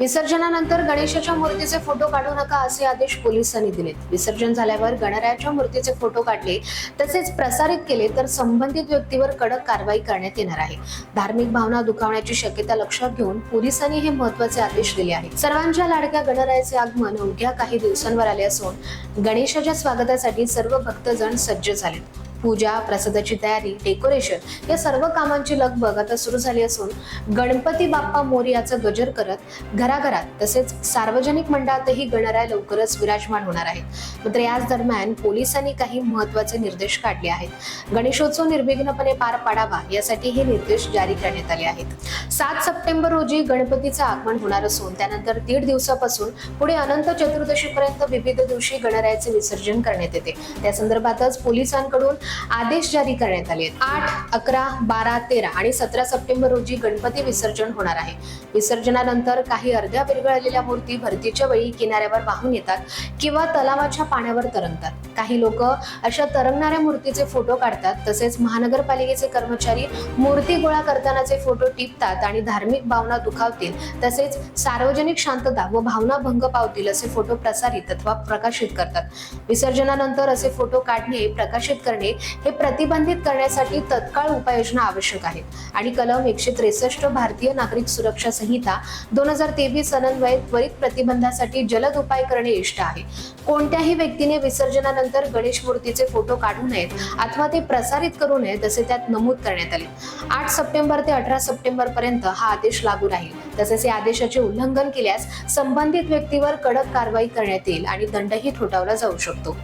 विसर्जनानंतर गणेशाच्या मूर्तीचे फोटो काढू नका असे आदेश पोलिसांनी दिलेत. विसर्जन झाल्यावर गणरायाच्या मूर्तीचे फोटो काढले तसेच प्रसारित केले तर संबंधित व्यक्तीवर कडक कारवाई करण्यात येणार आहे. धार्मिक भावना दुखावण्याची शक्यता लक्षात घेऊन पोलिसांनी हे महत्त्वाचे आदेश दिले आहेत. सर्वांच्या लाडक्या गणरायाचे आगमन अवघ्या काही दिवसांवर आले असून गणेशाच्या स्वागतासाठी सर्व भक्तजण सज्ज झालेत. पूजा प्रसादाची तयारी डेकोरेशन या सर्व कामांची लगबग आता सुरू झाली असून गणपती बाप्पा मोर्याचं गजर करत घराघरात तसेच सार्वजनिक मंडळातही गणराय लवकरच विराजमान होणार आहेत. मात्र याच दरम्यान पोलिसांनी काही महत्त्वाचे निर्देश काढले आहेत. गणेशोत्सव निर्विघ्नपणे पार पाडावा यासाठी हे निर्देश जारी करण्यात आले आहेत. सात सप्टेंबर रोजी गणपतीचं आगमन होणार असून त्यानंतर दीड दिवसापासून पुढे अनंत चतुर्दशीपर्यंत विविध दिवशी गणरायाचे विसर्जन करण्यात येते. त्या संदर्भातच पोलिसांकडून आदेश जारी करण्यात आले आहेत. आठ अकरा बारा तेरा आणि सतरा सप्टेंबर रोजी गणपती विसर्जन होणार आहे. विसर्जनानंतर काही अर्ध्या विरघळलेल्या मूर्ती भरतीच्या वेळी किनाऱ्यावर वाहून येतात किंवा तलावाच्या पाण्यावर तरंगतात. काही लोक अशा तरंगणाऱ्या मूर्तीचे फोटो काढतात. तसेच महानगरपालिकेचे कर्मचारी मूर्ती गोळा करतानाचे फोटो टिपतात आणि धार्मिक भावना दुखावतील. तसेच सार्वजनिक शांतता व भावना भंग पावतील असे फोटो प्रसारित अथवा प्रकाशित करतात. विसर्जनानंतर असे फोटो काढणे प्रकाशित करणे हे प्रतिबंधित करण्यासाठी तत्काळ उपाययोजना आवश्यक आहेत आणि कलम एकशे त्रेसष्ट भारतीय नागरिक सुरक्षा संहिता दोन हजार तेवीस अन्वये त्वरित प्रतिबंधासाठी जलद उपाय करणे इष्ट आहे. कोणत्याही व्यक्तीने विसर्जनानंतर गणेश मूर्तीचे फोटो काढू नयेत अथवा ते प्रसारित करू नयेत असे त्यात नमूद करण्यात आले. आठ सप्टेंबर ते अठरा सप्टेंबर पर्यंत हा आदेश लागू राहील. तसेच या आदेशाचे उल्लंघन केल्यास संबंधित व्यक्तीवर कडक कारवाई करण्यात येईल आणि दंडही ठोठावला जाऊ शकतो.